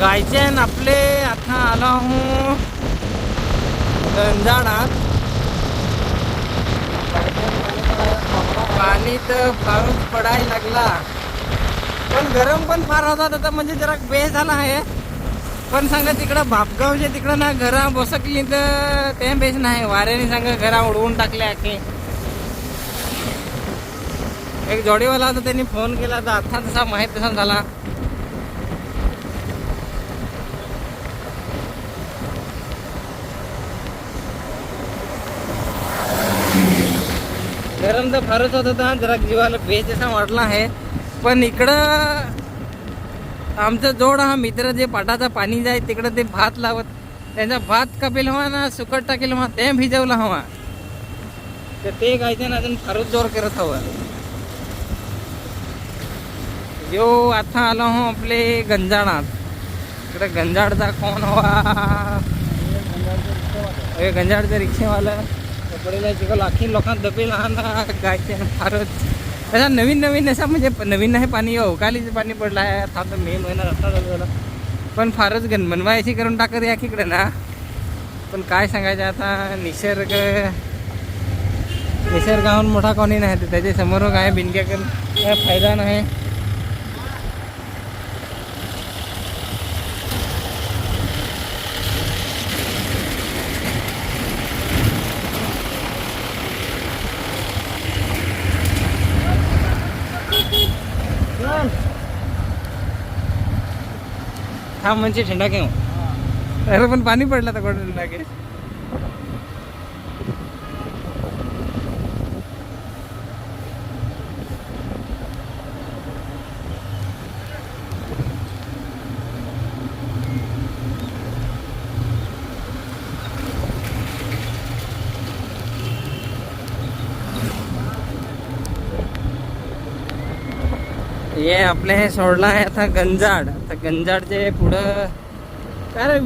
गायचेन आपले आता आलो हूँ गंजाडात पाणी तर पाऊस पडायला लागला. पण गरम पण फार होता आता म्हणजे जरा बेस झाला आहे. पण सांगा तिकडं भापगावच्या तिकडं ना घरा बसकली तर ते बेस नाही. वाऱ्याने सांगा घरा उडवून टाकले आखे. एक जोडीवाला होता त्यांनी फोन केला तर आता तसा माहीत तसा झाला. गरम तर फारच होत होता जरा जीवाला बेस असा वाटला आहे. पण इकडं आमचा जोड हा मित्र जे पाटाचा पाणी जाय तिकडं ते भात लावत. त्यांचा भात कापेल हवा ना सुकट टाकेल हवा ते भिजवला हवा. तर ते गायचं अजून फारच जोर करत हवं. यो आता आलो हो आपले गंजाडात इकडे गंजाडचा कोण हवा? गंजाडचा रिक्षावाला. कपडेला जेव्हा लाखी लोकांना दपेल हा गायचे फारच. त्याचा नवीन नवीन असा म्हणजे नवीन नाही पाणी अवकालीचं पाणी पडलं आहे. आता तर मे महिना रस्ता चालू झाला. पण फारच गण मनवायची करून टाकत या इकडे ना. पण काय सांगायचं आता निसर्ग. निसर्गाहून मोठा कोणी नाही. तर त्याच्यासमोर काय बिनक्या करून काय फायदा नाही. थांब म्हणजे ठंडा घेऊ अरे पण पाणी पडलं तर कुठे ठंडाके हे आपले हे सोडलं आहे आता गंजाड. आता गंजाडचे पुढं काय रे?